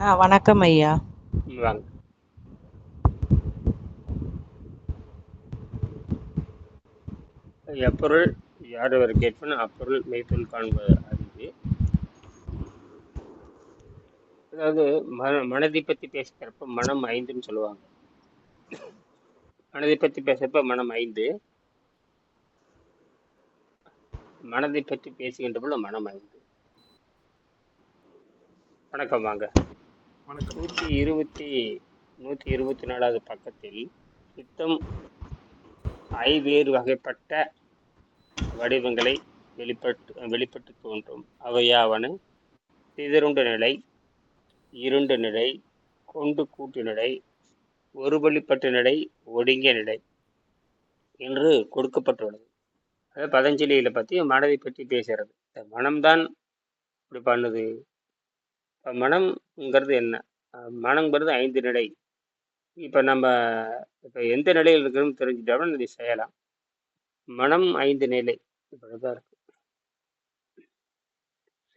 ஆ வணக்கம் ஐயா. ம், வாங்க எப்பொருள் யாரொரு கேட்பன அப்பொருள் மெய்ப்பொருள் காண்பது அறிவு. அதாவது மன மனதை பற்றி பேசுகிறப்ப மனம் ஐந்துன்னு சொல்லுவாங்க. மனதை பற்றி பேசுறப்ப மனம் ஐந்து. மனதை பற்றி பேசுகின்ற பொழுது மனம் ஐந்து. வணக்கம் வாங்க. வணக்கம். நூற்றி இருபத்தி நூற்றி இருபத்தி நாலாவது பக்கத்தில் சித்தம் ஐவேறு வகைப்பட்ட வடிவங்களை வெளிப்பட்டு வெளிப்பட்டு தோன்றும். அவையாவன சிதறுண்ட நிலை இருண்ட நிலை கொண்டு கூட்டு நிலை ஒருபலிப்பட்ட நிலை ஒடுங்கிய நிலை என்று கொடுக்கப்பட்டுள்ளது. அதாவது பதஞ்சலியில் பற்றி மனதை பற்றி பேசுகிறது இந்த மனம்தான் இப்படி பண்ணுது. மனம்ங்கிறது என்ன? மனங்கிறது ஐந்து நிலை. இப்போ நம்ம இப்போ எந்த நிலையில் இருக்கிறோம்னு தெரிஞ்சுட்டோம்னா இதை செய்யலாம் மனம் ஐந்து நிலை. இப்படிதான் இருக்கு.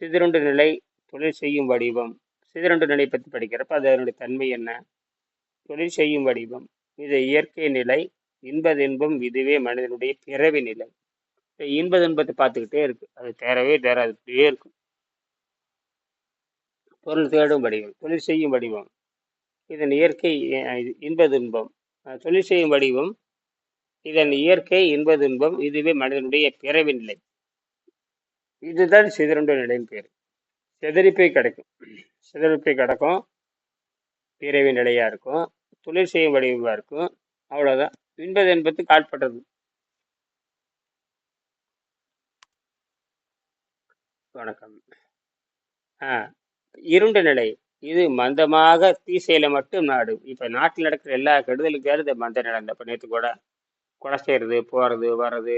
சிதிரண்டு நிலை தொழில் செய்யும் வடிவம். சிதிரண்டு நிலை பற்றி படிக்கிறப்ப அது அதனுடைய தன்மை என்ன? தொழில் செய்யும் வடிவம். இது இயற்கை நிலை. இன்பது இன்பம் இதுவே மனிதனுடைய பிறவி நிலை. இந்த இன்பது இன்பத்தை பார்த்துக்கிட்டே இருக்கு. அது தேரவே தேராது இப்படியே இருக்கும். பொருள் தேடும் வடிவம் தொழில் செய்யும் வடிவம். இதன் இயற்கை இன்ப துன்பம் தொழில் செய்யும் வடிவம் இதன் இயற்கை இன்ப துன்பம் இதுவே மனிதனுடைய பிறவி நிலை. இதுதான் சிதறுண்ட நிலையின் பேர். சிதறிப்பை கிடைக்கும். சிதறிப்பை கிடக்கும். பிறவி நிலையாக இருக்கும். தொழில் செய்யும் வடிவமாக இருக்கும். அவ்வளோதான் இன்பது என்பது காட்பட்டது வணக்கம். ஆ. இருண்ட நிலை. இது மந்தமாக தீசையில மட்டும் நாடு. இப்ப நாட்டில் நடக்கிற எல்லா கெடுதலுக்கு இந்த மந்த நிலை. இந்த நேற்று கூட கொலை செய்யறது போறது வர்றது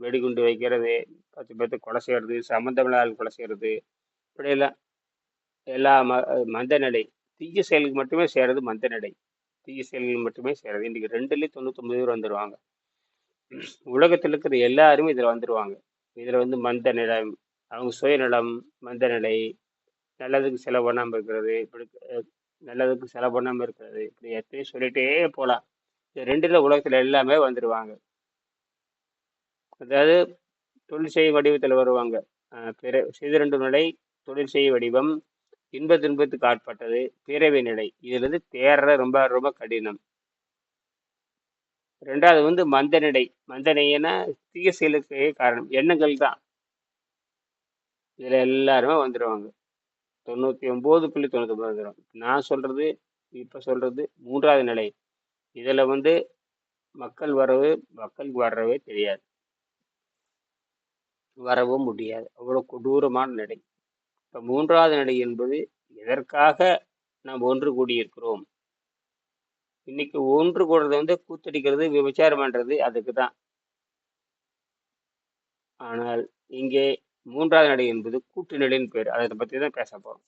வெடிகுண்டு வைக்கிறது பத்து பேர்த்து கொலை செய்யறது சம்மந்தமில்லாத கொலை செய்யறது இப்படியெல்லாம் எல்லா ம மந்த நிலை. தீய செயலுக்கு மட்டுமே செய்யறது மந்த நிலை. தீய செயல்கள் மட்டுமே செய்யறது இன்றைக்கி ரெண்டுலேயும் தொண்ணூத்தொம்பது பேர் வந்துடுவாங்க உலகத்தில் இருக்கிற எல்லாருமே இதில் வந்துடுவாங்க இதில் வந்து மந்த நிலம் அவங்க சுயநலம் மந்த நிலை நல்லதுக்கு செலவு பண்ணாமல் இருக்கிறது இப்படி நல்லதுக்கு செலவு பண்ணாமல் இருக்கிறது இப்படி எத்தனையும் சொல்லிட்டே போகலாம் இது ரெண்டில் உலகத்தில் எல்லாமே வந்துடுவாங்க அதாவது தொழில் செய்யும் வடிவத்தில் வருவாங்க. பிற சிதறண்டு நிலை தொழில் செய்ய வடிவம் இன்ப துன்பத்துக்கு ஆட்பட்டது பிறவி நிலை. இதுலேருந்து தேர்ற ரொம்ப ரொம்ப கடினம். ரெண்டாவது வந்து மந்த நிலை. மந்த நிலைன்னா தீய செயலுக்கு காரணம். எண்ணங்கள் தான். இதில் எல்லாருமே வந்துடுவாங்க தொண்ணூற்றி ஒன்பது புள்ளி தொண்ணூற்றி ஒன்பது வந்துடும் நான் சொல்கிறது இப்போ சொல்கிறது மூன்றாவது நிலை. இதில் வந்து மக்கள் வரவு மக்களுக்கு வரவே தெரியாது. வரவும் முடியாது. அவ்வளோ கொடூரமான நிலை. இப்போ மூன்றாவது நிலை என்பது எதற்காக நாம் ஒன்று கூடியிருக்கிறோம்? இன்னைக்கு ஒன்று கூடுறது வந்து கூத்தடிக்கிறது விபச்சாரம் பண்ணுறது அதுக்கு தான் ஆனால் இங்கே மூன்றாவது நடை என்பது கூட்டு நிலைன்னு பேர். அதை பற்றி தான் பேச போகிறோம்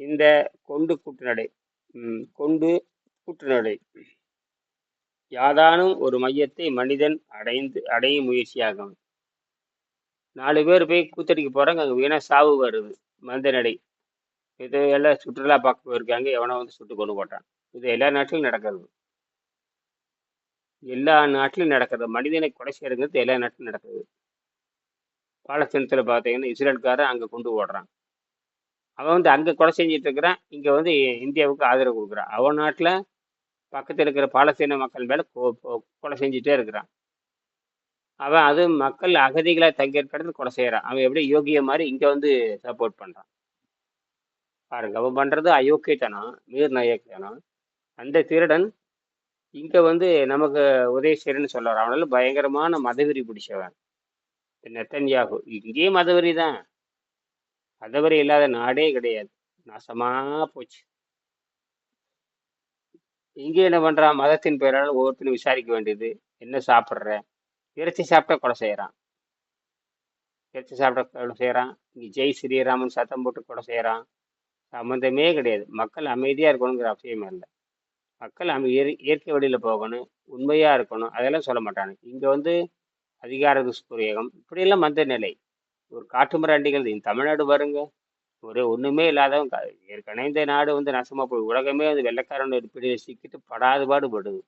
இந்த கொண்டு கூட்டு நடை கொண்டு கூட்டு நடை. யாதானும் ஒரு மையத்தை மனிதன் அடைந்து அடையும் முயற்சியாகும் நாலு பேர் போய் கூத்தடிக்க போகிறாங்க அங்கே வீணாக சாவு வருது. மந்த நடை. இது எல்லாம் சுற்றுலா பார்க்க போயிருக்காங்க எவனோ வந்து சுட்டு கொண்டு போட்டான். இது எல்லா நாட்டிலும் நடக்கிறது. எல்லா நாட்டிலும் நடக்கிறது. மனிதனை கொலை செய்யறதுங்கிறது எல்லா நாட்டிலும் நடக்குது பாலஸ்தீனத்தில் பார்த்தீங்கன்னா இஸ்ரேல்காரன் அங்கே கொண்டு ஓடுறான். அவன் வந்து அங்கே கொலை செஞ்சிட்டு இருக்கிறான். இங்கே வந்து இந்தியாவுக்கு ஆதரவு கொடுக்குறான். அவன் நாட்டில் பக்கத்தில் இருக்கிற பாலஸ்தீன மக்கள் மேலே கொலை செஞ்சுட்டே இருக்கிறான். அவன் அது மக்கள் அகதிகளாக தங்கியிருக்கிறது கொலை செய்கிறான் அவன் எப்படி யோகிய மாதிரி இங்கே வந்து சப்போர்ட் பண்ணுறான் பாருங்க அவன் பண்ணுறது அயோக்கியத்தனம் மீர் நயோக்கியத்தனம். அந்த திருடன் இங்கே வந்து நமக்கு உதவி சொல்லுவார் சொல்லுறான் அவனால பயங்கரமான மதவெறி பிடிச்சவன். நெத்தன்யாகு. இங்கேயும் மதவரி தான். மதவரி இல்லாத நாடே கிடையாது. நாசமா போச்சு. இங்கே என்ன பண்றான் மதத்தின் பெயரால் ஒவ்வொருத்தரும் விசாரிக்க வேண்டியது. என்ன சாப்பிட்ற? இறைச்சி சாப்பிட்டா கொலை செய்யறான். இறைச்சி சாப்பிட்டா கொலை செய்யறான். இங்கே ஜெய் ஸ்ரீராமன் சத்தம் போட்டு கொலை செய்யறான். சம்மந்தமே கிடையாது. மக்கள் அமைதியா இருக்கணுங்கிற அவசியமே இல்லை. மக்கள் அமை இயற்கை வழியில போகணும். உண்மையாக இருக்கணும். அதெல்லாம் சொல்ல மாட்டாங்க இங்க வந்து அதிகார துஷ்பிரயோகம். இப்படியெல்லாம் மந்த நிலை. ஒரு காட்டு மிராண்டிகள் இந்த தமிழ்நாடு பாருங்க. ஒரு ஒன்றுமே இல்லாதவங்க ஏற்கனவே இந்த நாடு வந்து நசமாக போய் உலகமே வந்து வெள்ளைக்காரனுடைய பிடியில் சிக்கிட்டு படாது பாடுபடுது.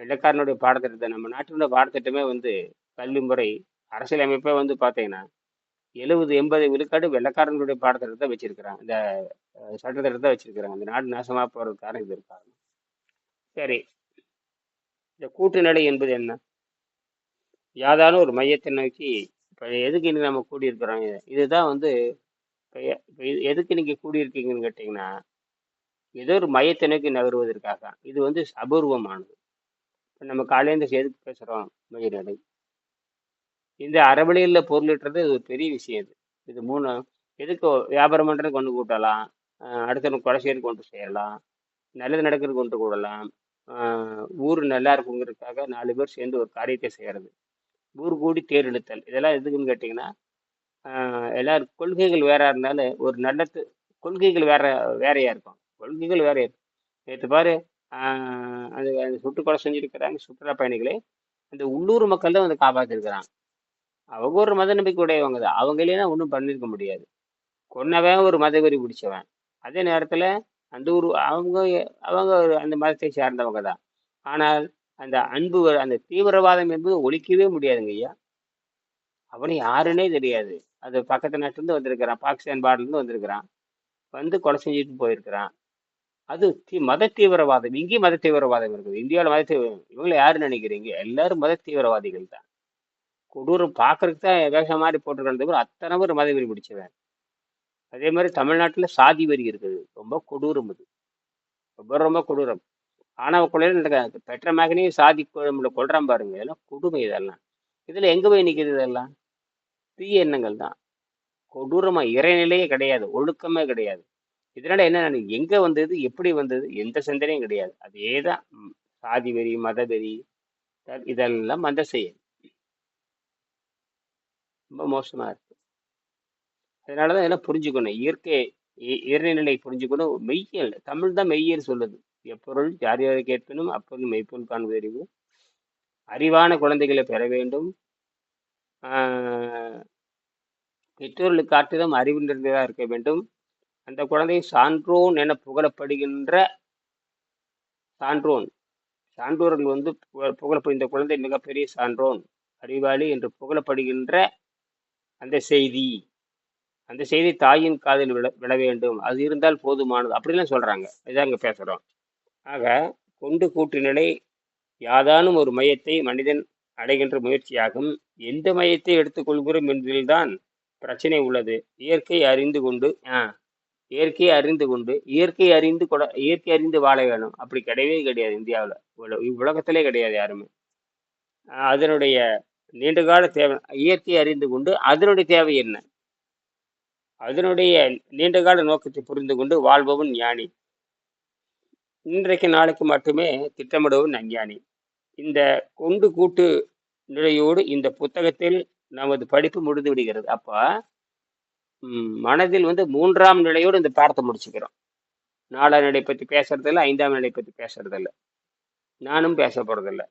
வெள்ளக்காரனுடைய பாடத்திட்டத்தை நம்ம நாட்டினுடைய பாடத்திட்டமே வந்து கல்வி முறை அரசியலமைப்பே வந்து பார்த்தீங்கன்னா எழுபது எண்பது விழுக்காடு வெள்ளக்காரனுடைய பாடத்திட்டத்தை வச்சிருக்கிறாங்க. இந்த சட்டத்திட்டத்தை வச்சிருக்கிறாங்க. இந்த நாடு நாசமாக போகிறதுக்கான காரணம் இது இருக்காங்க சரி. இந்த கூட்டு நிலை என்பது என்ன? யாதான ஒரு மையத்தை நோக்கி இப்போ எதுக்கு இன்னைக்கு நம்ம கூடியிருக்கிறோம்? இதுதான் வந்து இப்போ இப்போ எதுக்கு நீங்க கூடியிருக்கீங்கன்னு கேட்டிங்கன்னா ஏதோ ஒரு மையத்தை நோக்கி நகருவதற்காக. இது வந்து அபூர்வமானது. இப்போ நம்ம காலையில எதுக்கு பேசுகிறோம் மையநிலை இந்த அறவழியில் பொருளிட்டுறது இது ஒரு பெரிய விஷயம் இது. இது மூணு எதுக்கு வியாபாரம் பண்ணுறது கொண்டு கூட்டலாம் அடுத்தவங்க கொலை செய்யறது கொண்டு செய்யலாம். நல்லது நடக்கிறது கொண்டு கூடலாம் ஊர் நல்லா இருக்குங்கிறதுக்காக நாலு பேர் சேர்ந்து ஒரு காரியத்தை செய்கிறது ஊர் கூடி தேர் இழுத்தல் இதெல்லாம் எதுக்குன்னு கேட்டிங்கன்னா ஆஹ் எல்லாரும் கொள்கைகள் வேற இருந்தாலும் ஒரு நல்லத்து கொள்கைகள் வேற வேறையா இருக்கும். கொள்கைகள் வேற இருக்கும் நேற்று பாரு அது அந்த சுட்டு செஞ்சிருக்கிறாங்க சுற்றுலா பயணிகளை. அந்த உள்ளூர் மக்கள் தான் வந்து காப்பாற்றிருக்கிறாங்க அவங்க ஒரு மத நம்பிக்கை உடையவங்க தான். அவங்களேனா ஒன்றும் பண்ணியிருக்க முடியாது. கொன்னவன் ஒரு மதவெறி பிடிச்சவன். அதே நேரத்தில் அந்த ஊர் அவங்க அவங்க அந்த மதத்தை சார்ந்தவங்க தான். ஆனால் அந்த அன்பு அந்த தீவிரவாதம் என்பது ஒழிக்கவே முடியாதுங்க ஐயா. அவனை யாருன்னே தெரியாது. அது பக்கத்து நாட்டிலேருந்து வந்திருக்கிறான் பாகிஸ்தான் பார்டர்லேருந்து வந்திருக்கிறான். வந்து கொலை செஞ்சுட்டு போயிருக்கிறான். அது தீ மத தீவிரவாதம். இங்கேயும் மத தீவிரவாதம் இருக்குது. இந்தியாவில் மத தீவிரம் இவங்களை யாருன்னு நினைக்கிறீங்க? எல்லாரும் மத தீவிரவாதிகள் தான். கொடூரம் பார்க்கறதுக்கு தான் வேஷம் மாதிரி போட்டுருக்கிறது அத்தனை பேர் மத வெறி பிடிச்சவன். அதே மாதிரி தமிழ்நாட்டில் சாதி வரி இருக்குது. ரொம்ப கொடூரம் இது ரொம்ப ரொம்ப கொடூரம். ஆணவ கொலையில் பெற்ற மகனையும் சாதி குழம்புல கொள்றான் பாருங்க. இதெல்லாம் கொடுமை இதெல்லாம். இதுல எங்க போய் நிற்கிறது இதெல்லாம்? தீய எண்ணங்கள் தான். கொடூரமா இறைநிலையே கிடையாது. ஒழுக்கமே கிடையாது. இதனால என்ன எங்க வந்தது? எப்படி வந்தது? எந்த சிந்தனையும் கிடையாது. அதே தான் சாதி வெறி மத வெறி இதெல்லாம் மத செயல். ரொம்ப மோசமா இருக்கு. அதனாலதான் இதெல்லாம் புரிஞ்சுக்கணும். இயற்கை இ- இறைநிலை புரிஞ்சுக்கணும். மெய்யல் தமிழ் தான் மெய்யல் சொல்லுது. எப்பொருள் யார் யாரை கேட்பினும் அப்பொருள் மெய்ப்பொருள் காண்பது அறிவு அறிவான குழந்தைகளை பெற வேண்டும். பெற்றோர்களுக்கு காட்டிலும் அறிவு நிறைந்ததாக இருக்க வேண்டும். அந்த குழந்தை சான்றோன் என புகழப்படுகின்ற சான்றோன். சான்றோர்கள் வந்து புகழப்படும் இந்த குழந்தை மிகப்பெரிய சான்றோன் அறிவாளி என்று புகழப்படுகின்ற அந்த செய்தி. அந்த செய்தி தாயின் காதில் விழ விட வேண்டும். அது இருந்தால் போதுமானது. அப்படிலாம் சொல்கிறாங்க இதான் இங்கே பேசுகிறோம் ஆக கொண்டு கூட்டு யாதானும் ஒரு மையத்தை மனிதன் அடைகின்ற முயற்சியாகும். எந்த மையத்தை எடுத்துக்கொள்கிறோம் என்பதில்தான் பிரச்சனை உள்ளது. இயற்கை அறிந்து கொண்டு ஆ இயற்கை அறிந்து கொண்டு இயற்கை அறிந்து கொட இயற்கை அறிந்து வாழ வேணும் அப்படி கிடையவே கிடையாது இந்தியாவில். உலகத்திலே கிடையாது யாருமே. அதனுடைய நீண்டகால தேவை இயற்கை அறிந்து கொண்டு அதனுடைய தேவை என்ன? அதனுடைய நீண்டகால நோக்கத்தை புரிந்து கொண்டு வாழ்பவன் ஞானி. இன்றைக்கு நாளுக்கு மட்டுமே திட்டமிடவும் நஞ்ஞானி. இந்த கொண்டு கூட்டு நிலையோடு இந்த புத்தகத்தில் நமது படிப்பு முடிந்து விடுகிறது. அப்போ மனதில் வந்து மூன்றாம் நிலையோடு இந்த பாடத்தை முடிச்சுக்கிறோம். நாலாம் நிலை பற்றி பேசுறதில்ல ஐந்தாம் நிலை பற்றி பேசுறதில்ல. நானும் பேச போறதில்ல.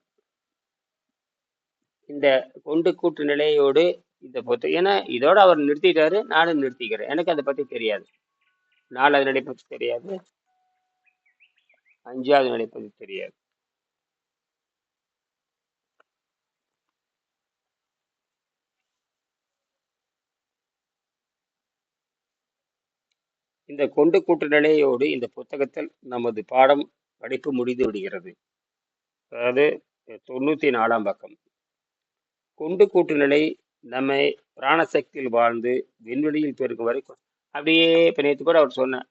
இந்த கொண்டு கூட்டு நிலையோடு இந்த புத்தகம் ஏன்னா இதோட அவர் நிறுத்திட்டாரு நானும் நிறுத்திக்கிறேன். எனக்கு அதை பற்றி தெரியாது. நாலாவது நிலை பற்றி தெரியாது. அஞ்சாவது நிலை தெரியாது. இந்த கொண்டு கூட்டு நிலையோடு இந்த புத்தகத்தில் நமது பாடம் படிப்பு முடிந்து விடுகிறது. அதாவது தொண்ணூத்தி நாலாம் பக்கம். கொண்டு கூட்டு நிலை நம்மை பிராணசக்தியில் வாழ்ந்து விண்வெளியில் பெருக்கும் வரைக்கும் அப்படியே இப்போ நேற்று கூட அவர் சொன்னேன்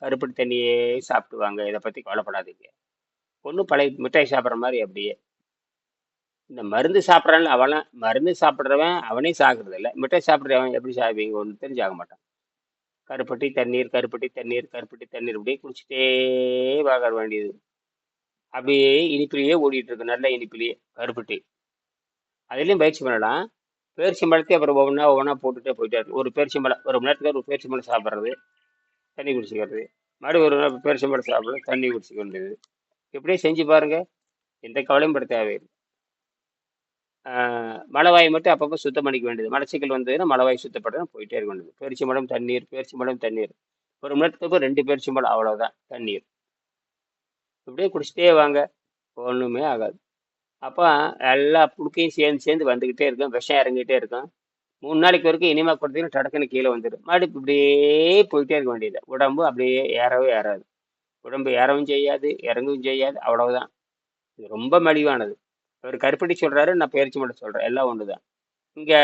கருப்பட்டி தண்ணியே சாப்பிடுவாங்க. இதை பற்றி கவலைப்படாதீங்க. ஒன்றும் பழைய மிட்டாய் சாப்பிட்ற மாதிரி அப்படியே. இந்த மருந்து சாப்பிட்றான் அவனை மருந்து சாப்பிட்றவன் அவனே சாகுறது இல்லை. மிட்டாய் சாப்பிட்றவன் எப்படி சாப்பிடுவீங்க ஒன்று தெரிஞ்சாக மாட்டான். கருப்பட்டி தண்ணீர் கருப்பட்டி தண்ணீர் கருப்பட்டி தண்ணீர் அப்படியே குடிச்சிட்டே வாக வேண்டியது. அப்படியே இனிப்பிலேயே ஓடிட்டு இருக்கு நல்ல இனிப்பிலேயே கருப்பட்டி அதுலேயும் பயிற்சி பண்ணலாம். பேரிச்சி அப்புறம் ஒவ்வொன்றா ஒவ்வொன்றா போட்டுகிட்டே போயிட்டாரு ஒரு பேரிச்சம்பழம் ஒரு மணி நேரத்துக்கு ஒரு பேரிச்சம்பழம் சாப்பிட்றது. தண்ணி குடிச்சிக்கிறது. மறுபடியும் ஒரு நாள் பெருசு மரம் சாப்பிட்றது தண்ணி குடிச்சிக்க வேண்டியது. இப்படியே செஞ்சு பாருங்க. எந்த கவலையும் பட தேவையில்லை. ஆஹ் மட்டும் அப்பப்போ சுத்தம் பண்ணிக்க வேண்டியது. மலச்சிக்கல் வந்ததுன்னா மலவாய் சுத்தப்பட்டு போயிட்டே இருக்க வேண்டியது. பேரிச்சி மடம் தண்ணீர் பேரிச்சி மடம் தண்ணீர். ஒரு மணி நேரத்துக்கு ரெண்டு பேரிச்சி மடம் அவ்வளோதான் தண்ணீர். இப்படியே குடிச்சிட்டே வாங்க. ஒன்றுமே ஆகாது. அப்போ எல்லா புழுக்கையும் சேர்ந்து சேர்ந்து வந்துக்கிட்டே இருக்கும். விஷம் இறங்கிட்டே இருக்கும். மூணு நாளைக்கு வரைக்கும் இனிமே கொடுத்தீங்கன்னா டடக்குன்னு கீழே வந்துடும் மறுபடியும் இப்படியே போயிட்டே இருக்க வேண்டியது. உடம்பு அப்படியே ஏறவே ஏறாது. உடம்பு ஏறவும் செய்யாது இறங்கவும் செய்யாது அவ்வளவுதான். இது ரொம்ப மலிவானது. அவர் கருப்பட்டி சொல்கிறாரு நான் பயிற்சி மட்டும் சொல்கிறேன் எல்லாம் ஒன்று தான் இங்கே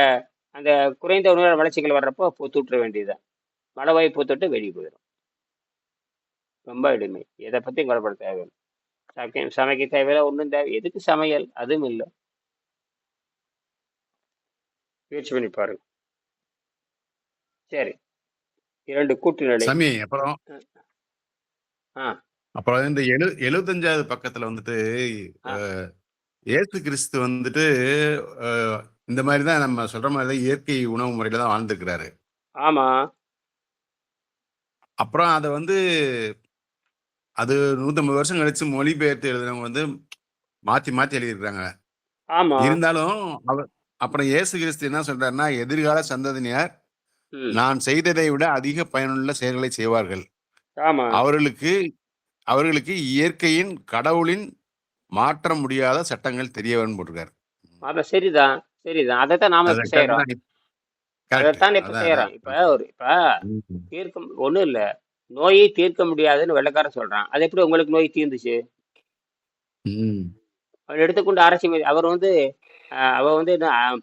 அந்த குறைந்த உணவு வளர்ச்சிகள் வர்றப்போ பூத்து வேண்டியதுதான். மழை வாய் பூத்துட்டு வெளியே போயிடும் ரொம்ப எளிமை எதை பற்றியும் கவலைப்பட தேவையில்லை. சமைக்க சமைக்க தேவையில்லை ஒன்றும் தேவை. எதுக்கு சமையல்? அதுவும் இல்லை. முயற்சி பண்ணி பாருங்க. சரி. இரண்டு கூட்டு சாமி அப்புறம் அப்புறம் இந்த எழு எழுபத்தஞ்சாவது பக்கத்துல வந்துட்டு இயேசு கிறிஸ்து வந்துட்டு இந்த மாதிரி தான் நம்ம சொல்ற மாதிரி தான் இயற்கை உணவு முறையில தான் வாழ்ந்துக்கிறாரு ஆமாம் அப்புறம் அதை வந்து அது நூத்தம்பது வருஷம் கழிச்சு மொழிபெயர்த்து எழுதுனவங்க வந்து மாத்தி மாத்தி எழுதியிருக்கிறாங்க. இருந்தாலும் அவர் அப்புறம் இயேசு கிறிஸ்து என்ன சொல்றாருன்னா எதிர்கால சந்ததியினர் நான் செய்ததை விட அதிக பயனுள்ள செயல்களை செய்வார்கள் அவர்களுக்கு அவர்களுக்கு இயற்கையின் கடவுளின் மாற்ற முடியாத சட்டங்கள் தெரிய வரும்னு போட்டிருக்காரு அதான் சரிதான் சரிதான் அதை தான் நாம. Correct. அதைத்தான் இப்போ அதான். இப்போ ஒரு இப்போ. தீர்க்க ஒன்றும் இல்லை நோயை தீர்க்க முடியாதுன்னு வெள்ளைக்காரன் சொல்கிறான் அது எப்படி உங்களுக்கு நோய் தீர்ந்துச்சு. அவர் எடுத்துக்கொண்டு அரசியல் அவர் வந்து அவர் வந்து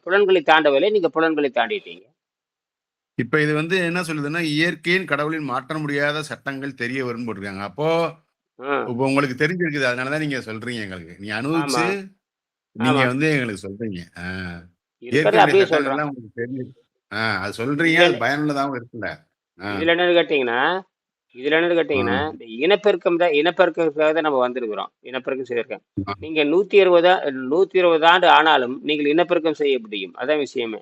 புலன்களை தாண்டவில்லை நீங்கள் புலன்களை தாண்டிட்டீங்க. இப்ப இது வந்து என்ன சொல்லுதுன்னா இயற்கையின் கடவுளின் மாற்ற முடியாத சட்டங்கள் தெரிய வரும்னு போட்டிருக்காங்க. அப்போ இப்போ உங்களுக்கு தெரிஞ்சிருக்குது அதனாலதான் நீங்க சொல்றீங்க எங்களுக்கு. நீங்க அனுபவிச்சு நீங்க வந்து எங்களுக்கு சொல்றீங்க. ஆஹ் இருக்கிறது இயற்கையுடைய அப்படியே சட்டங்கள் சொல்கிறோம் எல்லாம் உங்களுக்கு தெரிஞ்சு ஆஹ் அது சொல்றீங்க அது பயனுள்ளதாகவும் இருக்குல்ல. இதில் என்னன்னு கேட்டிங்கன்னா இதில் என்னன்னு கேட்டிங்கன்னா இந்த இனப்பெருக்கம் தான் இனப்பெருக்கத்துக்காக தான் நம்ம வந்திருக்கிறோம். இனப்பெருக்கம் செய்திருக்கேன். நீங்கள் நூற்றி இருபது நூற்றி இருபது ஆண்டு ஆனாலும் நீங்கள் இனப்பெருக்கம் செய்ய முடியும். அதான் விஷயமே.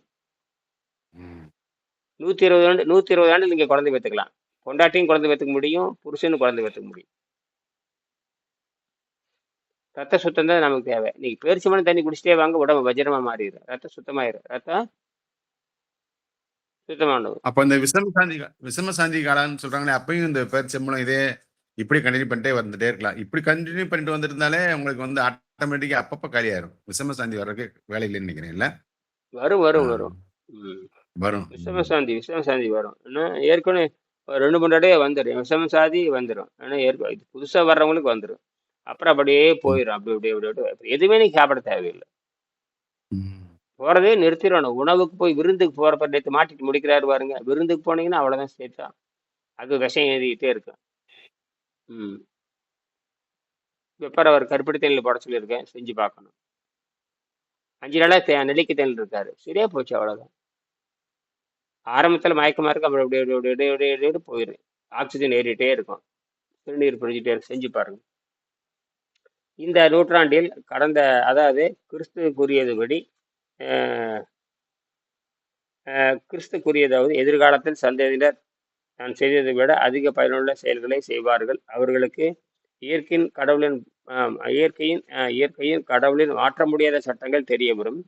நூற்றி இருபது ஆண்டு நூற்றி இருபது ஆண்டு நீங்கள் குழந்தை பெற்றுக்கலாம். பொண்டாட்டியும் குழந்தை பெற்றுக்க முடியும் புருஷனும் குழந்தை பெற்றுக்க முடியும். ரத்த சுத்தம் தான் நமக்கு தேவை. நீங்கள் பேரிச்சமான தண்ணி குடிச்சிட்டே வாங்க உடம்பு வஜ்ரமா மாறிடும் ரத்த சுத்தமாயிரும். ரத்தம் அப்ப இந்த விஷம சாந்தி விஷம சாந்தி காலம்னு சொல்றாங்களே அப்பயும் இந்த பேர்ச்சம்பளம் இதே இப்படி கண்டினியூ பண்ணிட்டே வந்துட்டே இருக்கலாம். இப்படி கண்டினியூ பண்ணிட்டு வந்துருந்தாலே உங்களுக்கு வந்து ஆட்டோமேட்டிக்கா அப்பப்ப காலியாயிரும். விஷம சாந்தி வர்றதுக்கு வேலை இல்லைன்னு நினைக்கிறேன் இல்ல? வரும் வரும் வரும். வரும். விஷம சாந்தி சாந்தி வரும். இன்னும் ஏற்கனவே ரெண்டு மூணு தடவை வந்துடும் விஷம சாதி வந்துடும் ஆனால் ஏற்க இது புதுசாக வர்றவங்களுக்கு வந்துடும் அப்புறம் அப்படியே போயிடும் அப்படி அப்படியே அப்படி எதுவுமே நீ சாப்பிட தேவையில்லை. போகிறதே நிறுத்திடணும். உணவுக்கு போய் விருந்துக்கு போகிறப்ப நேற்று மாட்டிட்டு முடிக்கிறாரு பாருங்க. விருந்துக்கு போனீங்கன்னா அவ்வளோதான் சேர்த்தா. அது விஷம் ஏறிக்கிட்டே இருக்கும். ம். பெப்பர் அவர் கருப்பட்டி தேனில் போட சொல்லியிருக்கேன். செஞ்சு பார்க்கணும். அஞ்சு நாளாக தே நெல்லிக்கு தேனில் இருக்காரு. சரியா போச்சு அவ்வளோதான் ஆரம்பத்தில் மயக்கமாக இருக்கும் அப்புறம் அப்படி அப்படியே அப்படியே போயிடும் ஆக்சிஜன் ஏறிட்டே இருக்கும். திருநீர் பிடிச்சிட்டே இருக்கும் செஞ்சு பாருங்க. இந்த நூற்றாண்டில் கடந்த அதாவது கிறிஸ்துவுக்குரியதுபடி கிறிஸ்து கூறியதாவது எதிர்காலத்தில் சந்ததியினர் நான் செய்ததை விட அதிக பயனுள்ள செயல்களை செய்வார்கள். அவர்களுக்கு இயற்கையின் கடவுளின் இயற்கையின் இயற்கையின் கடவுளின் மாற்ற முடியாத சட்டங்கள் தெரிய வரும்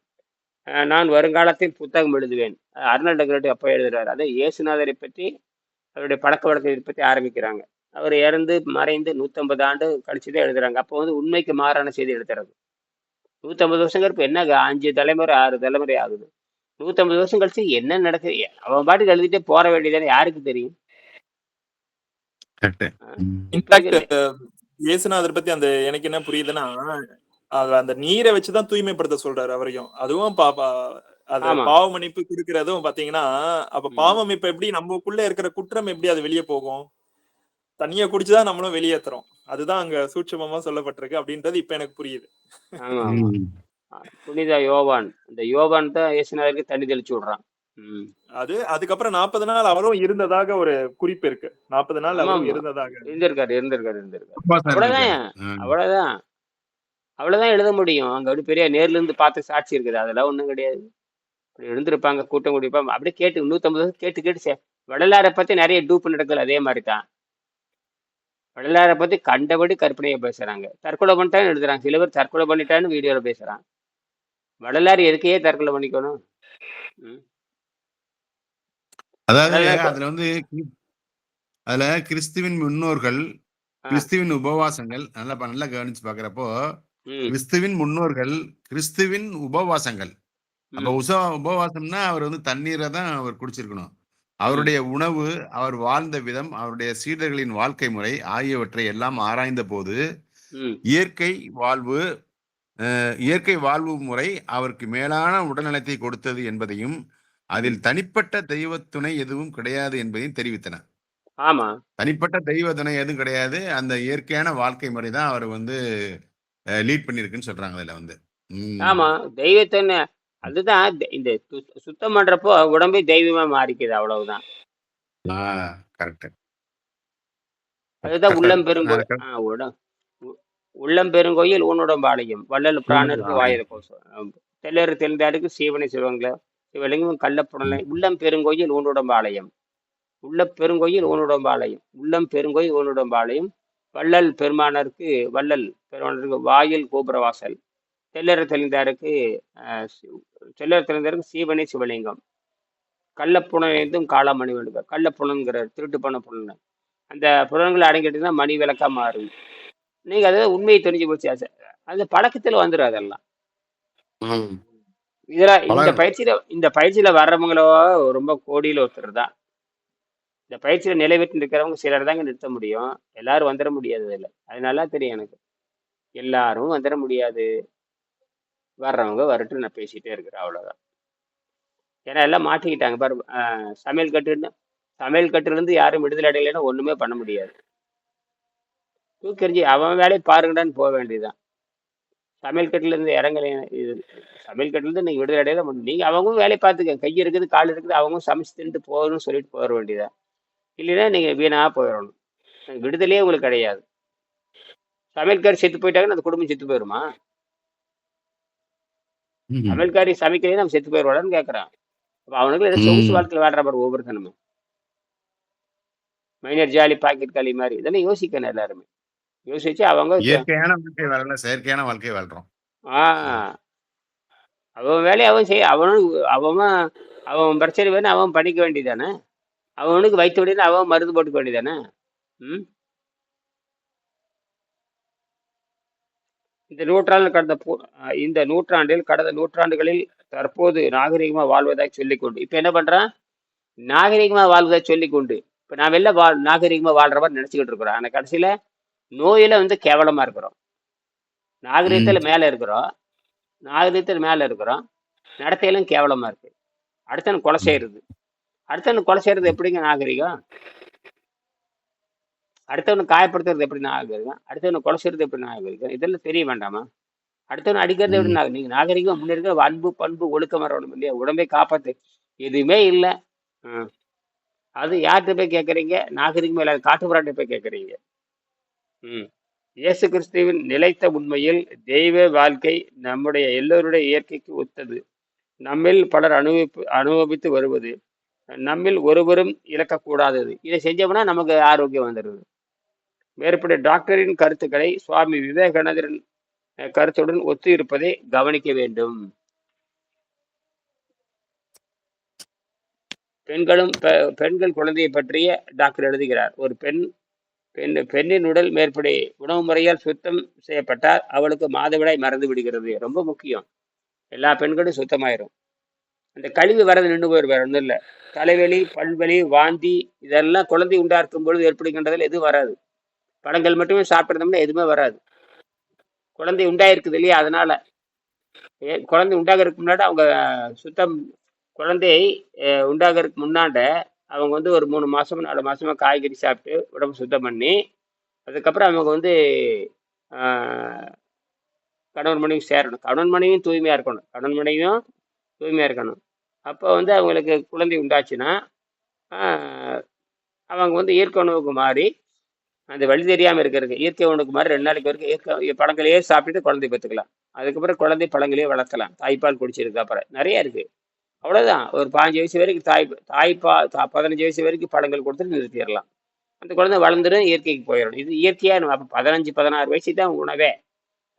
நான் வருங்காலத்தில் புத்தகம் எழுதுவேன். அஹ், அர்னால்டு அப்போ எழுதுகிறார் அதை இயேசுநாதரை பற்றி அவருடைய பழக்க வழக்கத்தை பற்றி ஆரம்பிக்கிறாங்க. அவர் இறந்து மறைந்து நூற்றம்பது ஆண்டு கழிச்சு தான் எழுதுகிறாங்க அப்போ வந்து உண்மைக்கு மாறான செய்தி எழுதுறாங்க நூற்றம்பது வருஷங்கிறப்ப என்ன அஞ்சு தலைமுறை ஆறு தலைமுறை ஆகுது. நூற்றம்பது வருஷம் கழிச்சு என்ன நடக்குது? அவன் பாட்டுக்கு எழுதிட்டே போற வேண்டியதானே யாருக்கு தெரியும்? இயேசுநாதர் பத்தி அந்த எனக்கு என்ன புரியுதுன்னா அது அந்த நீரை வச்சுதான் தூய்மைப்படுத்த சொல்றாரு அவரையும். அதுவும் பாப்பா அது பாவ மன்னிப்பு கொடுக்கறதும் பாத்தீங்கன்னா அப்ப. பாவம் இப்ப எப்படி நமக்குள்ள இருக்கிற குற்றம் எப்படி அது வெளியே போகும்? தண்ணிய குடிச்சுதான் நம்மளும் வெளியேத்துறோம். அதுதான் அங்க சூட்சமமா சொல்லப்பட்டிருக்கு அப்படின்றது இப்ப எனக்கு புரியுது. புனித யோவான். இந்த யோவான் தான் இயேசுநாதருக்கு தண்ணி தெளிச்சு விடுறான். அது அதுக்கப்புறம் நாற்பது நாள் அவரும் இருந்ததாக ஒரு குறிப்பு இருக்கு. நாற்பது நாள் அவரும் இருந்ததாக. இருந்திருக்காரு இருந்திருக்காரு இருந்திருக்காரு. அவ்வளவுதான். அவ்வளவுதான். அவ்வளவுதான் எழுத முடியும். அங்க அப்படி பெரிய நேர்ல இருந்து பார்த்து சாட்சி இருக்குது. அதெல்லாம் ஒண்ணும் கிடையாது. அப்படி எழுந்திருப்பாங்க கூட்டம் கூடிப்பாங்க அப்படியே கேட்டு நூத்தம்பது கேட்டு கேட்டு சே- வள்ளலாரை பத்தி நிறைய டூப் நடக்கல அதே மாதிரி தான் வள்ளலாரை பத்தி கண்டபடி கற்பனையை பேசுறாங்க. தற்கொலை பண்ணிட்டான்னு எழுதுறாங்க. சில பேர் தற்கொலை பண்ணிட்டான்னு வீடியோல பேசுறான் வள்ளலார் எதுக்கையே தற்கொலை பண்ணிக்கணும். அதாவது அதுல வந்து அதுல கிறிஸ்துவின் முன்னோர்கள் கிறிஸ்துவின் உபவாசங்கள் நல்லா நல்லா கவனிச்சு பாக்குறப்போ கிறிஸ்துவின் முன்னோர்கள் கிறிஸ்துவின் உபவாசங்கள். அப்ப உச உபவாசம்னா அவர் வந்து தண்ணீரை தான் அவர் குடிச்சிருக்கணும். அவருடைய உணவு அவர் வாழ்ந்த விதம் அவருடைய சீடர்களின் வாழ்க்கை முறை ஆகியவற்றை எல்லாம் ஆராய்ந்த போது இயற்கை வாழ்வு இயற்கை வாழ்வு முறை அவருக்கு மேலான உடல்நலத்தை கொடுத்தது என்பதையும். அதில் தனிப்பட்ட தெய்வ துணை எதுவும் கிடையாது என்பதையும் தெரிவித்தன. ஆமா. தனிப்பட்ட தெய்வ துணை எதுவும் கிடையாது. அந்த இயற்கையான வாழ்க்கை முறை தான் அவர் வந்து லீட் பண்ணியிருக்குன்னு சொல்றாங்க அதுல வந்து. ஆமா. ம் தெய்வத்தை அதுதான் இந்த சு- சுத்தம் பண்றப்போ உடம்பே தெய்வமா மாறிக்குது அவ்வளவுதான். கரெக்ட் அதுதான் உள்ளம் பெருங்கோ கரெக்ட் ஆ, உடம் உ- உள்ளம் பெருங்கோயில் உன்னுடம்பாளையம் வள்ளல் பிராணருக்கு வாயில கோசம் தெல்லறு தெளிந்தாருக்கு சீவனை சிவங்கள சிவலிங்கம் கள்ளப்புடலை. உள்ளம் பெருங்கோயில் ஊனுடம்பாளையம் உள்ள பெருங்கோயில் ஊனுடம்பாளையம் உள்ளம் பெருங்கோயில் ஊனுடம்பாளையம் வள்ளல் பெருமானருக்கு வள்ளல் பெருமானருக்கு வாயில் கோபுரவாசல் தெல்லற தெளிந்தாருக்கு தெல்லற தெளிந்தாருக்கு சீவனை சிவலிங்கம். கள்ளப்புணர்ந்தும் காளாமணி வேண்டுக. கள்ளப்புணங்கிற திருட்டு பண்ண புலன் அந்த புலன்களை அடங்கிட்டுனா மணி விளக்கா மாறும். நீங்க அதை உண்மையை தெரிஞ்சு போச்சு அது அந்த பழக்கத்துல வந்துடும் அதெல்லாம். இதுல இந்த. பயிற்சியில இந்த பயிற்சியில வர்றவங்களோ ரொம்ப கோடியில ஒருத்தர் தான். இந்த பயிற்சியில நிலைபெற்று இருக்கிறவங்க சிலர் தாங்க நிறுத்த முடியும். எல்லாரும் வந்துட முடியாது இதுல. அது நல்லா தெரியும் எனக்கு. எல்லாரும் வந்துட முடியாது. வர்றவங்க வரட்டும் நான் பேசிகிட்டே இருக்கிறேன் அவ்வளோதான் ஏன்னா எல்லாம் மாட்டிக்கிட்டாங்க பாரு சமையல் கட்டுன்னு சமையல் கட்டுலேருந்து யாரும் விடுதலை அடையலைன்னா ஒன்றுமே பண்ண முடியாது. தூக்கறிஞ்சி அவன் வேலையை பாருங்கடான்னு போக வேண்டியதுதான். சமையல் கட்டுலேருந்து இறங்கலை இது சமையல் கட்டுல நீங்கள் விடுதலை அடையாத முடியும் அவங்களும் வேலையை பார்த்துக்க கை இருக்குது கால் இருக்குது அவங்களும் சமைச்சு தின்ட்டு போகணும்னு சொல்லிட்டு போயிட வேண்டியதான் இல்லைன்னா நீங்கள் வீணாக போயிடணும். விடுதலையே உங்களுக்கு கிடையாது. சமையல்காரி செத்து போயிட்டாங்கன்னா அந்த குடும்பம் செத்து போயிருமா? சமையல்காரி சமைக்கலையே நம்ம செத்து போயிடுவாடான்னு கேட்கறான் அப்ப அவனுக்கு ஏதோ சொகுசு ம். வாழ்க்கையில் வாழ்ற பாரு ஒவ்வொருத்தனுமே மைனர் ஜாலி பாக்கெட் களி மாதிரி. இதெல்லாம் யோசிக்கணும் எல்லாருமே. யோசிச்சு அவங்க இயற்கையான வாழ்க்கை வாழல செயற்கையான வாழ்க்கை வாழ்றோம். ஆ. அவன் வேலையை அவன் செய்ய அவனும் அவன் அவன் பிரச்சனை வேணும் அவன் பண்ணிக்க வேண்டியதானே அவனுக்கு வைத்த உடனே அவன் மருந்து போட்டுக்க வேண்டியதானே ம்? இந்த நூற்றாண்டில் கடந்த இந்த நூற்றாண்டில் கடந்த நூற்றாண்டுகளில் தற்போது நாகரிகமா வாழ்வதாக சொல்லிக்கொண்டு இப்ப என்ன பண்றான் நாகரிகமா வாழ்வதாக சொல்லிக்கொண்டு இப்ப நாம் எல்லாம் வாழ் நாகரிகமா வாழ்ற மாதிரி நினைச்சுக்கிட்டு இருக்கிறோம். ஆனா கடைசியில நோயில வந்து கேவலமா இருக்கிறோம். நாகரிகத்துல மேல இருக்கிறோம். நாகரிகத்துல மேல இருக்கிறோம். நடத்தையிலும் கேவலமா இருக்கு. அடுத்தவன் கொலை செய்யறது. அடுத்தவன் கொலை செய்யறது எப்படிங்க நாகரிகம்? அடுத்தவனை காயப்படுத்துறது எப்படி நாகரிகம்? அடுத்தவனை கொலை செய்யறது எப்படி நாகரிகம்? இதெல்லாம் தெரிய வேண்டாமா? அடுத்தவனை அடிக்கிறது எப்படி நாக- நீங்க நாகரிகம் முன்னேற்க அன்பு பண்பு ஒழுக்கம் வரணும் இல்லையா? உடம்பை காப்பாத்து. எதுவுமே இல்லை. அது யார்கிட்ட போய் கேட்குறீங்க? நாகரிகமே இல்லாத காட்டுப்புறாட்ட போய் கேட்குறீங்க. ம். இயேசு கிறிஸ்துவின் நிலைத்த உண்மையில் தெய்வ வாழ்க்கை நம்முடைய எல்லோருடைய இயற்கைக்கு ஒத்தது. நம்மில் பலர் அனுபவிப்பு அனுபவித்து வருவது. நம்மில் ஒருவரும் இழக்கக்கூடாதது. இதை செஞ்சோம்னா நமக்கு ஆரோக்கியம் வந்துடுது. மேற்படி டாக்டரின் கருத்துக்களை சுவாமி விவேகானந்தரின் கருத்துடன் ஒத்து இருப்பதை கவனிக்க வேண்டும். பெண்களும் பெண்கள் குழந்தையை பற்றிய டாக்டர் எழுதுகிறார். ஒரு பெண் பெண் பெண்ணின் உடல் மேற்படி உணவு முறையால் சுத்தம் செய்யப்பட்டால் அவளுக்கு மாதவிடாய் மறந்து விடுகிறது. ரொம்ப முக்கியம். எல்லா பெண்களும் சுத்தமாயிரும். அந்த கழிவு வரது நின்று போயிரு வேற ஒன்றும் இல்லை. தலைவலி பல்வலி வாந்தி இதெல்லாம் குழந்தை உண்டாக்கும் பொழுது ஏற்படுகின்றதில் எதுவும் வராது. பழங்கள் மட்டுமே சாப்பிட்றதோம்னா எதுவுமே வராது. குழந்தை உண்டாயிருக்குது இல்லையா? அதனால குழந்தை உண்டாகிறதுக்கு முன்னாடி அவங்க சுத்தம் குழந்தை உண்டாகிறதுக்கு முன்னாண்ட அவங்க வந்து ஒரு மூணு மாதம் நாலு மாதமாக காய்கறி சாப்பிட்டு உடம்பு சுத்தம் பண்ணி அதுக்கப்புறம் அவங்க வந்து கணவன் மனைவி சேரணும். கணவன் மனைவியும் தூய்மையாக இருக்கணும். கணவன் மனைவியும் தூய்மையாக இருக்கணும். அப்போ வந்து அவங்களுக்கு குழந்தை உண்டாச்சுன்னா அவங்க வந்து இயற்கை உணவுக்கு மாறி அந்த வழி தெரியாமல் இருக்கிறதுக்கு இயற்கை உணவுக்கு மாதிரி ரெண்டு நாளைக்கு வரைக்கும் இயற்கை பழங்களையே சாப்பிட்டுட்டு குழந்தை பெற்றுக்கலாம். அதுக்கப்புறம் குழந்தை பழங்களையே வளர்க்கலாம். தாய்ப்பால் குடிச்சிருக்கு அப்புறம். நிறைய இருக்கு. அவ்வளோதான் ஒரு பாஞ்சு வயசு வரைக்கும் தாய் தாய்ப்பா பதினஞ்சு வயசு வரைக்கும் பழங்கள் கொடுத்துட்டு நிறுத்திடலாம். அந்த குழந்தை வளர்ந்துடும் இயற்கைக்கு போயிடும் இது இயற்கையாக நம்ம அப்போ பதினஞ்சு பதினாறு வயசு தான் உணவே.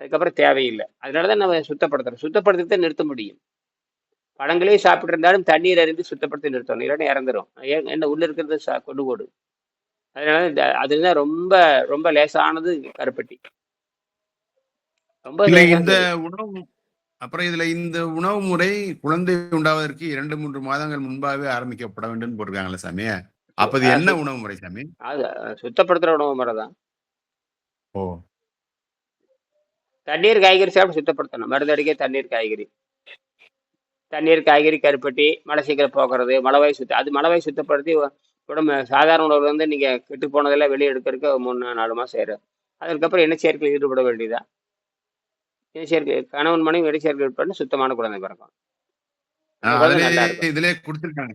அதுக்கப்புறம் தேவையில்லை. அதனால தான் நம்ம சுத்தப்படுத்துறோம் சுத்தப்படுத்தி நிறுத்த முடியும். பழங்களே சாப்பிட்டு இருந்தாலும் தண்ணீர் அறிந்து சுத்தப்படுத்தி நிறுத்தணும். இல்லைன்னா இறந்துடும் ஏன் என்ன உள்ளே இருக்கிறது சா கொண்டு போடு. அதனால இந்த அதுதான் ரொம்ப ரொம்ப லேசானது கருப்பட்டி. ரொம்ப. இந்த உணவு அப்புறம் இதுல இந்த உணவு முறை குழந்தை உண்டாவதற்கு இரண்டு மூன்று மாதங்கள் முன்பாகவே ஆரம்பிக்கப்பட வேண்டும் போட்டிருக்காங்களே சாமி. அப்ப இது என்ன உணவு முறை சாமி? அது சுத்தப்படுத்துற உணவு முறை தான். ஓ. தண்ணீர் காய்கறி சாப்பிட்டு சுத்தப்படுத்தணும். மருந்து அடிக்க தண்ணீர் காய்கறி. தண்ணீர் காய்கறி கருப்பட்டி மழை சீக்கிரம் போக்குறது மலவாய் சுத்த அது மலவாய் சுத்தப்படுத்தி உடம்பு சாதாரண உணவுல வந்து நீங்க கெட்டு போனதெல்லாம் வெளியே எடுக்கிறதுக்கு மூணு நாலு மாசம் ஆயிரும். அதுக்கப்புறம் என்ன சேர்க்கையில் ஈடுபட வேண்டியதா என்ன சேர்க்கை கணவன் மனைவி வெளி சேர்க்கை ஈடுபட்டு சுத்தமான குழந்தை பிறக்கும். ஆ, அந்த குழந்தை அதிலே நல்லா இருக்கும். இதிலே கொடுத்திருக்காங்க.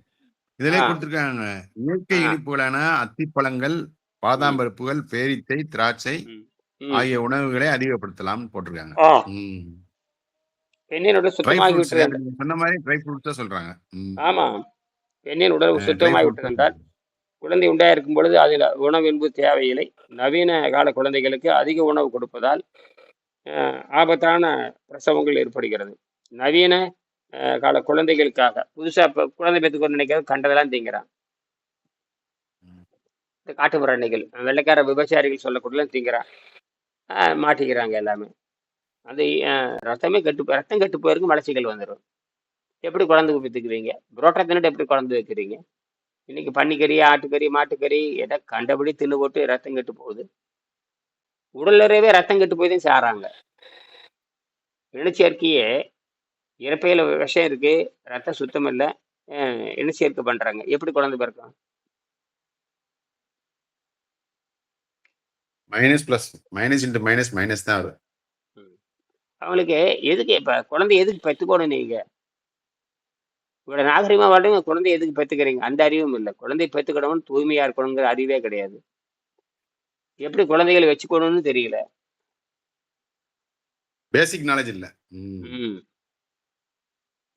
இதிலே ஆ. கொடுத்திருக்காங்க. இயற்கை. இனிப்புகளான அத்திப்பழங்கள் பாதாம் பருப்புகள் பேரித்தை திராட்சை. ஆகிய உணவுகளை அதிகப்படுத்தலாம் போட்டிருக்காங்க. பெண்ணின் உடல் சுத்தமாகி விட்டது சொன்ன மாதிரி ட்ரை ஃப்ரூட்ஸ் தான் சொல்றாங்க. ஆமா. பெண்ணின் உடல் சுத்தமாகி விட்டது என்றால் குழந்தை உண்டாயிருக்கும் பொழுது அதில் உணவு என்பது தேவையில்லை. நவீன கால குழந்தைகளுக்கு அதிக உணவு கொடுப்பதால் ஆபத்தான பிரசவங்கள் ஏற்படுகிறது. நவீன கால குழந்தைகளுக்காக புதுசா இப்போ குழந்தை பெற்றுக்கொண்டு நினைக்கிறது கண்டதெல்லாம் திங்கிறான் இந்த காட்டுமிராண்டிகள் வெள்ளைக்கார விபச்சாரிகள் சொல்லக்கூடியலாம் திங்கிறான் மாட்டிக்கிறாங்க எல்லாமே. அது ரத்தமே கெட்டு ரத்தம் கெட்டு போயிருக்கு மலச்சிக்கல் வந்துடும் எப்படி குழந்தை பெற்றுக்குவீங்க புரோட்டா தின்னுட்டு எப்படி குழந்தை வைக்கிறீங்க? இன்னைக்கு பன்னிக்கறி ஆட்டுக்கறி மாட்டுக்கறி எதை கண்டபடி தின்னு போட்டு ரத்தம் கெட்டு போகுது. உடல் நிறையவே ரத்தம் கெட்டு போய் தான் சாறாங்க. இனச்சேர்க்கையே இறப்பையில விஷம் இருக்கு ரத்தம் சுத்தம் இல்லை இனச்சேர்க்கை பண்றாங்க. எப்படி குழந்தை பிறக்கும்? Minus plus minus into minus minus தான் அவங்களுக்கு எதுக்கு இப்ப குழந்தை எதுக்கு பெற்றுக்கணும் நீங்க? இவ்வளவு நாகரிகமா வாழ்றீங்க குழந்தை எதுக்கு பெற்றுக்கிறீங்க அந்த அறிவும் இல்லை. குழந்தை பெற்றுக்கணும்னு தூய்மையா இருக்கணுங்கிற அறிவே கிடையாது. எப்படி குழந்தைகளை வச்சுக்கணும்னு தெரியல. பேசிக் நாலேஜ் இல்ல.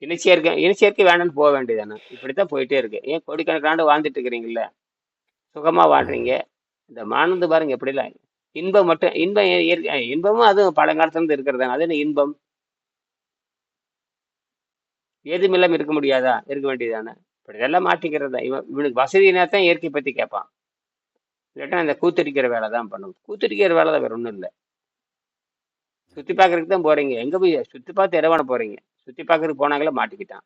இனச்சேர்க்கை இனச்சேர்க்கை வேண்டாம்னு போக வேண்டியதானே இப்படித்தான் போயிட்டே இருக்கு. ஏன் கோடிக்கணக்காண்டு வாழ்ந்துட்டு இருக்கிறீங்கல்ல? சுகமா வாழ்றீங்க. இந்த மானந்து பாருங்க எப்படிலாம் இன்பம் மட்டும் இன்பம் இன்பமும் அதுவும் பழங்காலத்துல இருந்து இருக்கிறது அது என்ன இன்பம்? ஏதுமில்லாம இருக்க முடியாதா? இருக்க வேண்டியதானே இப்படி இதெல்லாம் மாட்டிக்கிறது? தான் இவன் இவனுக்கு வசதினா தான் இயற்கை பத்தி கேட்பான் இல்லாட்டா அந்த கூத்தடிக்கிற வேலை தான் பண்ணும். கூத்தடிக்கிற வேலை தான் வேற ஒன்றும் இல்லை. சுற்றி பார்க்கறதுக்கு தான் போகிறீங்க எங்கே போய் சுற்றி பார்த்து இடவான போகிறீங்க சுற்றி பார்க்கறதுக்கு போனாங்களே மாட்டிக்கிட்டான்.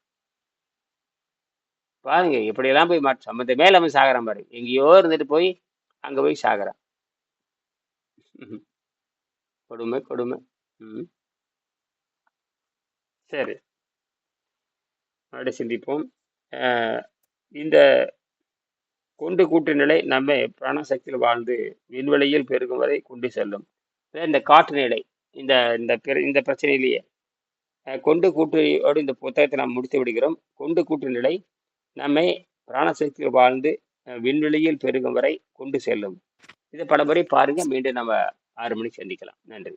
பாருங்க இப்படியெல்லாம் போய் மாட்டு சம்மந்தமே இல்லாம சாகிறான் பாருங்க எங்கேயோ இருந்துட்டு போய் அங்கே போய் சாகிறான். கொடுமை கொடுமை. ம் சரி. மறுபடியும் சிந்திப்போம். இந்த கொண்டு கூட்டு நிலை நம்ம பிராணசக்தியில் வாழ்ந்து விண்வெளியில் பெருகும் வரை கொண்டு செல்லும். இந்த காற்று நிலை இந்த இந்த இந்த பிரச்சனையிலேயே. கொண்டு கூட்டணியோடு இந்த புத்தகத்தை நாம் முடித்து விடுகிறோம். கொண்டு கூட்டு நிலை நம்மை பிராணசக்தியில் வாழ்ந்து விண்வெளியில் பெருகும் வரை கொண்டு செல்லும். இதை பல முறை பாருங்கள் மீண்டும் நம்ம ஆறு மணிக்கு சந்திக்கலாம். நன்றி.